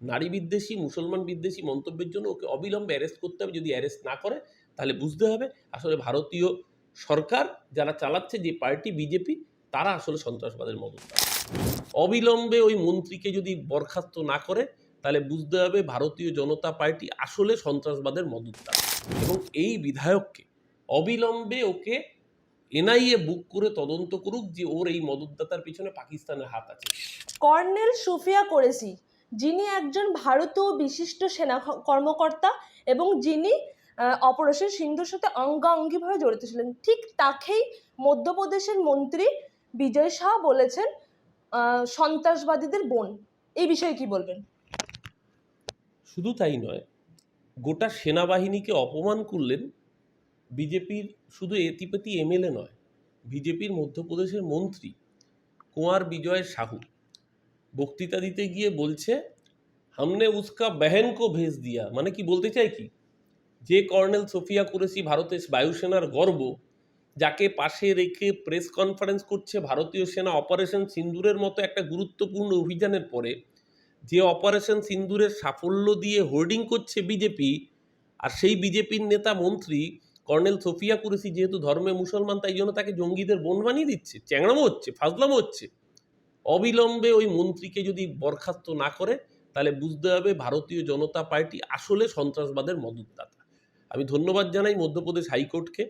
নারী বিদ্বেষী, মুসলমান বিদ্বেষী মন্তব্যের জন্য ওকে অবিলম্বে অ্যারেস্ট করতে হবে। যদি অ্যারেস্ট না করে, তাহলে বুঝতে হবে আসলে ভারতীয় সরকার যারা চালাচ্ছে, যে পার্টি বিজেপি, তারা আসলে সন্ত্রাসবাদের মদত অবিলম্বে ওই মন্ত্রীকে যদি বরখাস্ত না করে, তাহলে বুঝতে হবে ভারতীয় জনতা পার্টি আসলে সন্ত্রাসবাদের মদতদার এবং এই বিধায়ককে অবিলম্বে ওকে এনআইএ বুক করে তদন্ত করুক যে ওর এই মদতদাতার পিছনে পাকিস্তানের হাত আছে। কর্নেল সুফিয়া কোরেসি যিনি একজন ভারতীয় বিশিষ্ট সেনা কর্মকর্তা এবং যিনি অপারেশন সিন্ধুর সাথে অঙ্গাঙ্গিভাবে জড়িত ছিলেন। ঠিক তাকেই মধ্যপ্রদেশের মন্ত্রী বিজয় শাহ বলেছেন সন্ত্রাসবাদীদের বোন। এই বিষয়ে কি বলবেন? শুধু তাই নয়, গোটা সেনাবাহিনীকে অপমান করলেন বিজেপির শুধু এতিপেতি এমএলএ নয়, বিজেপির মধ্যপ্রদেশের মন্ত্রী কুঁয়ার বিজয় সাহু। বক্তৃতা দিতে গিয়ে বলছে, হামনে উসকা বেহেন কো ভেজ দিয়া। মানে কি বলতে চাই কি? যে কর্নেল সোফিয়া কুরেশি ভারতের বায়ুসেনার গর্ব, যাকে পাশে রেখে প্রেস কনফারেন্স করছে ভারতীয় সেনা অপারেশন সিন্দুরের মতো একটা গুরুত্বপূর্ণ অভিযানের পরে, যে অপারেশন সিন্দুরের সাফল্য দিয়ে হোর্ডিং করছে বিজেপি, আর সেই বিজেপির নেতা মন্ত্রী কর্নেল সোফিয়া কুরেশি যেহেতু ধর্মে মুসলমান, তাই জন্য তাকে জঙ্গিদের বোন বানিয়ে দিচ্ছে। চ্যাংড়ামো হচ্ছে, ফাজলামো হচ্ছে। অবিলম্বে ওই মন্ত্রীকে যদি বরখাস্ত না করে, তাহলে বুঝতে হবে ভারতীয় জনতা পার্টি আসলে সন্ত্রাসবাদের মদতদাতা। আমি ধন্যবাদ জানাই মধ্যপ্রদেশ হাইকোর্টকে,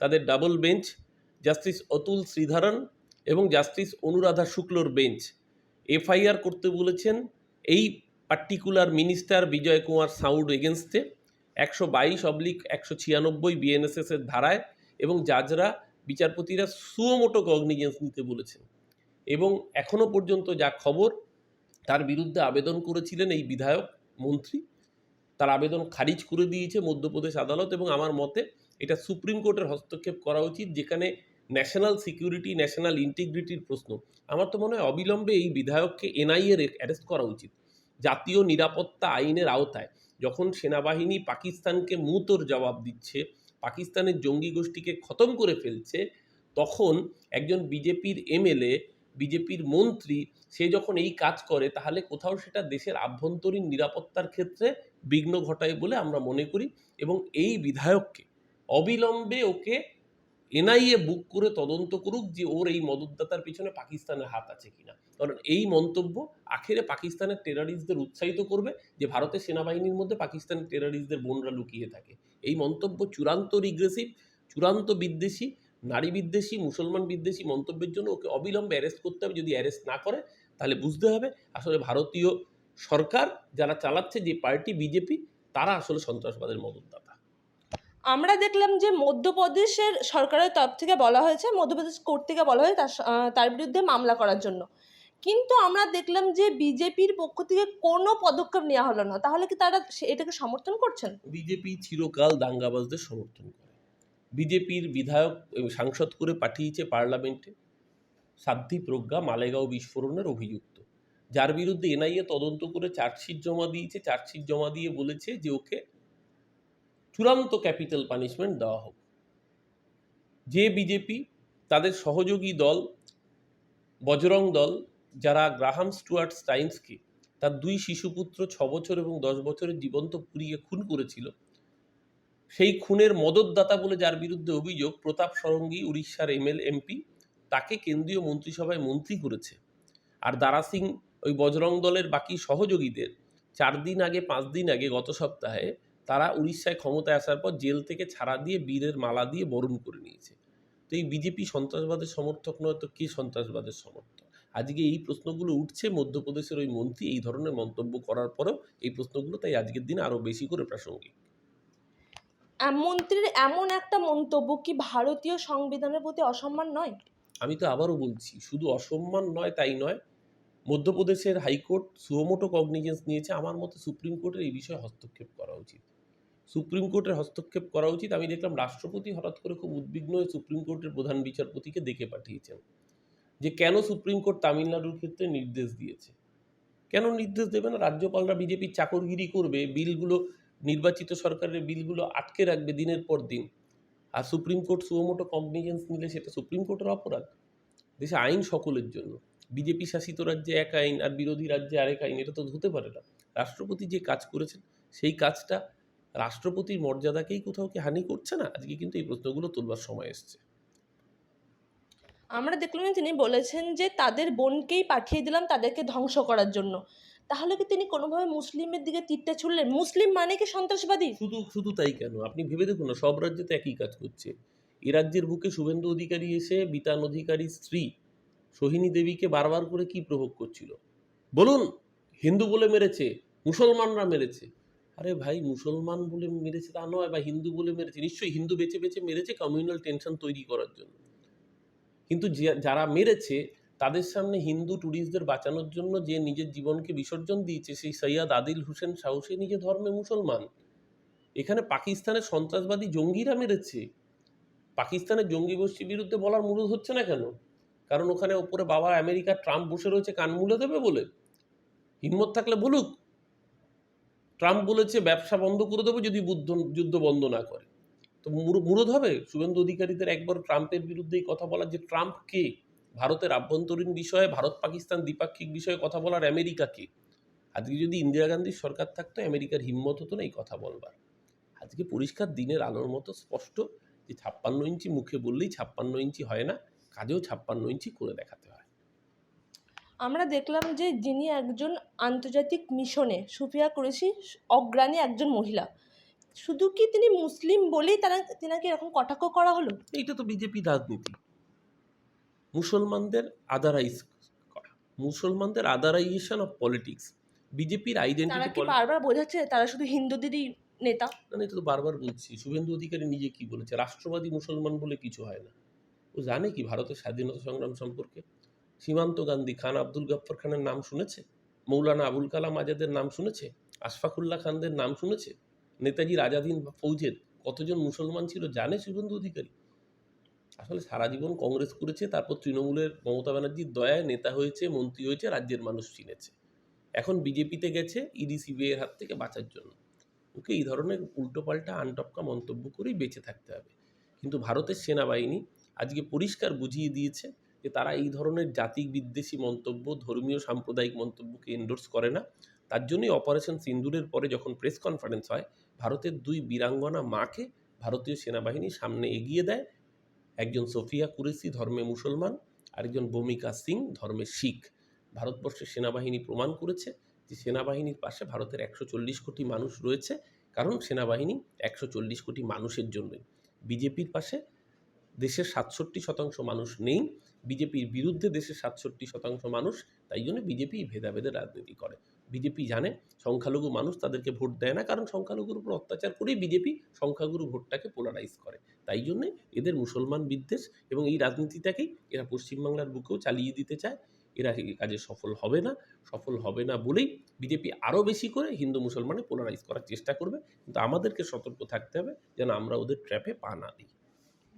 তাদের double bench, justice Atul Sreedharan এবং জাস্টিস অনুরাধা শুক্লর বেঞ্চ। এফআইআর করতে বলেছেন, এই পার্টিকুলার মিনিস্টার বিজয় কুমার সাউড এগেনস্টে একশো বাইশ অবলিক একশো ছিয়ানব্বই বিএনএসএস এর ধারায় এবং জাজরা বিচারপতিরা সুমোটো কগনিজেন্স নিতে বলেছেন। এবং এখনও পর্যন্ত যা খবর, তার বিরুদ্ধে আবেদন করেছিলেন এই বিধায়ক মন্ত্রী। তার আবেদন খারিজ করে দিয়েছে মধ্যপ্রদেশ আদালত এবং আমার মতে এটা সুপ্রিম কোর্টের হস্তক্ষেপ করা উচিত, যেখানে ন্যাশনাল সিকিউরিটি ন্যাশনাল ইন্টিগ্রিটির প্রশ্ন। আমার তো মনে হয় অবিলম্বে এই বিধায়ককে এনআইএ অ্যারেস্ট করা উচিত। জাতীয় নিরাপত্তা আইনের আওতায় যখন সেনাবাহিনী পাকিস্তানকে মুতোর জবাব দিচ্ছে, পাকিস্তানের জঙ্গি গোষ্ঠীকে খতম করে ফেলছে, তখন একজন বিজেপির এমএলএ বিজেপির মন্ত্রী, সে যখন এই কাজ করে, তাহলে কোথাও সেটা দেশের আভ্যন্তরীণ নিরাপত্তার ক্ষেত্রে বিঘ্ন ঘটায় বলে আমরা মনে করি এবং এই বিধায়ককে, অবিলম্বে ওকে এনআইএ বুক করে তদন্ত করুক যে ওর এই মদতদাতার পিছনে পাকিস্তানের হাত আছে কিনা। কারণ এই মন্তব্য আখেরে পাকিস্তানের টেরারিস্টদের উৎসাহিত করবে যে ভারতের সেনাবাহিনীর মধ্যে পাকিস্তানের টেরারিস্টদের বোনরা লুকিয়ে থাকে। এই মন্তব্য চূড়ান্ত রিগ্রেসিভ চূড়ান্ত বিদ্বেষী নারী বিদ্বেষী মুসলমান বিদ্বেষী মন্তব্যের জন্য ওকে অবিলম্বে অ্যারেস্ট করতে হবে। যদি অ্যারেস্ট না করে তাহলে বুঝতে হবে আসলে ভারতীয় সরকার যারা চালাচ্ছে যে পার্টি বিজেপি তারা আসলে সন্ত্রাসবাদের মদতদাতা। আমরা দেখলাম যে মধ্যপ্রদেশের সরকারের তরফ থেকে বলা হয়েছে মধ্যপ্রদেশ কোর্ট থেকে বলা হয়েছে তার বিরুদ্ধে মামলা করার জন্য। কিন্তু আমরা দেখলাম যে বিজেপির পক্ষ থেকে কোনো পদক্ষেপ নেওয়া হলো না। তাহলে কি তারা এটাকে সমর্থন করছেন? বিজেপি চিরকাল দাঙ্গাবাজদের সমর্থন করে। বিজেপির বিধায়ক সাংসদ করে পাঠিয়েছে পার্লামেন্টে সাধ্বী প্রজ্ঞা মালেগাঁও বিস্ফোরণের অভিযুক্ত। যার বিরুদ্ধে এনআইএ তদন্ত করে চার্জশিট জমা দিয়েছে, চার্জশিট জমা দিয়ে বলেছে যে ওকে চূড়ান্ত ক্যাপিটাল পানিশমেন্ট দেওয়া হোক। যে বিজেপি, তাদের সহযোগী দল, বজরং দল, যারা গ্রাহাম স্টুয়ার্ট স্টাইন্সকে তার দুই শিশুপুত্র ছ বছর এবং দশ বছরের জীবন্ত পুড়িয়ে খুন করেছিল সেই খুনের মদতদাতা বলে যার বিরুদ্ধে অভিযোগ, প্রতাপ সরঙ্গী, উড়িষ্যার এমএল এমপি তাকে কেন্দ্রীয় মন্ত্রিসভায় মন্ত্রী করেছে। আর দারা সিং, ওই বজরং দলের বাকি সহযোগীদের চার দিন আগে, পাঁচ দিন আগে গত সপ্তাহে তারা উড়িষ্যায় ক্ষমতায় আসার পর জেল থেকে ছাড়া দিয়ে বীরের মালা দিয়ে বরণ করে নিয়েছে। তো এই বিজেপি সন্ত্রাসবাদের সমর্থক নয় তো কে সন্ত্রাসবাদের সমর্থক? আজকে এই প্রশ্নগুলো উঠছে, মধ্যপ্রদেশের ওই মন্ত্রী এই ধরনের মন্তব্য করার পরেও এই প্রশ্নগুলো তাই আজকের দিনে আরও বেশি করে প্রাসঙ্গিক। মন্ত্রীর এমন একটা মন্তব্য কি ভারতীয় সংবিধানের প্রতি অসম্মান নয়? আমি তো আবারও বলছি, শুধু অসম্মান নয়, তাই নয়, মধ্যপ্রদেশের হাইকোর্ট সুমোটো কগনিজেন্স নিয়েছে, আমার মতে সুপ্রিম কোর্টের এই বিষয়ে হস্তক্ষেপ করা উচিত। সুপ্রিম কোর্টের হস্তক্ষেপ করা উচিত, আমি দেখলাম রাষ্ট্রপতি হঠাৎ করে খুব উদ্বিগ্ন হয়ে সুপ্রিম কোর্টের প্রধান বিচারপতিকে দেখে পাঠিয়েছেন, যে কেন সুপ্রিম কোর্ট তামিলনাড়ুর ক্ষেত্রে নির্দেশ দিয়েছে। কেন নির্দেশ দেবে না? রাজ্যপালরা বিজেপির চাকরগিরি করবে, বিলগুলো নির্বাচিত সরকারের বিলগুলো আটকে রাখবে দিনের পর দিন। আর supreme court suo motu cognizance নিলে সেটা সুপ্রিম কোর্টের অপরাধ। দেশে আইন সকলের জন্য। বিজেপি শাসিত রাজ্যে এক আইন আর বিরোধী রাজ্যে আরেক আইন, এটা তো হতে পারে না। রাষ্ট্রপতি যে কাজ করেছেন, সেই কাজটা রাষ্ট্রপতির মর্যাদাকেই কোথাও কি হানি করছে না? আজকে কিন্তু এই প্রশ্নগুলো তোলবার সময় এসছে। আমরা দেখলাম তিনি বলেছেন যে তাদের বোনকেই পাঠিয়ে দিলাম, তাদেরকে ধ্বংস করার জন্য। তাহলে কি তিনি কোনোভাবে মুসলিমের দিকে তীরটা ছুড়লেন? মুসলিম মানে কি সন্ত্রাসবাদী? শুধু শুধু তাই কেন? আপনি ভেবে দেখুন না, সব রাজ্যে তো একই কাজ করছে। এ রাজ্যের বুকে শুভেন্দু অধিকারী এসে, বিতান অধিকারীর স্ত্রী সোহিনী দেবীকে বারবার করে কি প্রভোগ করছিল? বলুন, হিন্দু বলে মেরেছে, মুসলমানরা মেরেছে। আরে ভাই, মুসলমান বলে মেরেছে তা নয়, বা হিন্দু বলে মেরেছে। নিশ্চয়ই হিন্দু বেছে বেছে মেরেছে কমিউনাল টেনশন তৈরি করার জন্য। কিন্তু যারা মেরেছে তাদের সামনে হিন্দু ট্যুরিস্টদের বাঁচানোর জন্য যে নিজের জীবনকে বিসর্জন দিয়েছে সেই সৈয়দ আদিল হোসেন সাহসে নিজে ধর্মে মুসলমান। এখানে পাকিস্তানের সন্ত্রাসবাদী জঙ্গিরা মেরেছে। পাকিস্তানের জঙ্গি গোষ্ঠীর বিরুদ্ধে বলার মূল হচ্ছে না কেন? কারণ ওখানে ওপরে বাবা আমেরিকা ট্রাম্প বসে রয়েছে, কান মুলে দেবে বলে। হিম্মত থাকলে বলুক, ট্রাম্প বলেছে ব্যবসা বন্ধ করে দেবো যদি বুদ্ধ, যুদ্ধ বন্ধ না করে। তো মুর- মুরদ হবে? শুভেন্দু অধিকারীদের একবার ট্রাম্পের বিরুদ্ধে এই কথা বলার যে ট্রাম্প কে? ভারতের আভ্যন্তরীণ বিষয়ে ভারত পাকিস্তান দ্বিপাক্ষিক বিষয়ে কথা বলার আমেরিকা কে? আজকে যদি ইন্দিরা গান্ধীর সরকার থাকতো আমেরিকার হিম্মত হতো না এই কথা বলবার। আজকে পরিষ্কার দিনের আলোর মতো স্পষ্ট যে ছাপ্পান্ন ইঞ্চি মুখে বললেই ছাপ্পান্ন ইঞ্চি হয় না কাজেও ছাপ্পান্ন ইঞ্চি করে দেখাতে হয়। আমরা দেখলাম যে যিনি একজন আন্তর্জাতিক মিশনে সুফিয়া করেছি অগ্রণী একজন মহিলা। শুধু কি তিনি মুসলিম বলেই তারা তেনাকে এরকম কটাক্ষ করা হলো? এইটা তো বিজেপি রাজনীতি। মুসলমানদের আদারাইজ করা। মুসলমানদের আদারাইজেশন অফ পলিটিক্স বিজেপির আইডেন্টিটি কি বারবার বোঝাচ্ছে তারা শুধু হিন্দুদেরই নেতা? না এটা তো বারবার বলছি। শুভেন্দু অধিকারী নিজে কি বলেছে? রাষ্ট্রবাদী মুসলমান বলে কিছু হয় না। ও জানে কি ভারতের স্বাধীনতা সংগ্রাম সম্পর্কে? সীমান্ত গান্ধী খান আব্দুল গফ্ফর খানের নাম শুনেছে? মৌলানা আবুল কালাম আজাদের নাম শুনেছে? আশফাকুল্লাহ খানদের নাম শুনেছে? নেতাজির আজাদিন ফৌজের কতজন মুসলমান ছিল জানে শুভেন্দু অধিকারী? আসলে সারা জীবন কংগ্রেস করেছে, তারপর তৃণমূলের মমতা ব্যানার্জির দয়ায় নেতা হয়েছে, মন্ত্রী হয়েছে, রাজ্যের মানুষ চিনেছে। এখন বিজেপিতে গেছে, ইডি, সিবিআই হাত থেকে বাঁচার জন্য। ওকে এই ধরনের উল্টোপাল্টা, আনটপকা মন্তব্য করেই বেঁচে থাকতে হবে। কিন্তু ভারতের সেনাবাহিনী আজকে পরিষ্কার বুঝিয়ে দিয়েছে যে তারা এই ধরনের জাতি বিদ্বেষী মন্তব্য, ধর্মীয়, সাম্প্রদায়িক মন্তব্যকে এন্ডোর্স করে না। তার জন্যই অপারেশন সিন্দুরের পরে যখন প্রেস কনফারেন্স হয়, ভারতের দুই বীরাঙ্গনা মাকে ভারতীয় সেনাবাহিনী সামনে এগিয়ে দেয় একজন সোফিয়া কুরেশি ধর্মে মুসলমান, আরেকজন ভূমিকা সিং ধর্মে শিখ। ভারতবর্ষের সেনাবাহিনী প্রমাণ করেছে যে সেনাবাহিনীর পাশে ভারতের একশো চল্লিশ কোটি মানুষ রয়েছে, কারণ সেনাবাহিনী একশো চল্লিশ কোটি মানুষের জন্যই বিজেপির পাশে দেশের সাতষট্টি শতাংশ মানুষ নেই, বিজেপির বিরুদ্ধে দেশের সাতষট্টি শতাংশ মানুষ, তাই জন্য বিজেপি ভেদাভেদের রাজনীতি করে। বিজেপি জানে, সংখ্যালঘু মানুষ তাদেরকে ভোট দেয় না, কারণ সংখ্যালঘুর উপর অত্যাচার করেই বিজেপি সংখ্যাগুরু ভোটটাকে পোলারাইজ করে। তাই জন্যে এদের মুসলমান বিদ্বেষ এবং এই রাজনীতিটাকেই এরা পশ্চিমবাংলার বুকেও চালিয়ে দিতে চায়। এরা এই কাজে সফল হবে না, সফল হবে না বলেই বিজেপি আরও বেশি করে হিন্দু মুসলমানে পোলারাইজ করার চেষ্টা করবে। কিন্তু আমাদেরকে সতর্ক থাকতে হবে যেন আমরা ওদের ট্র্যাপে পা না দিই।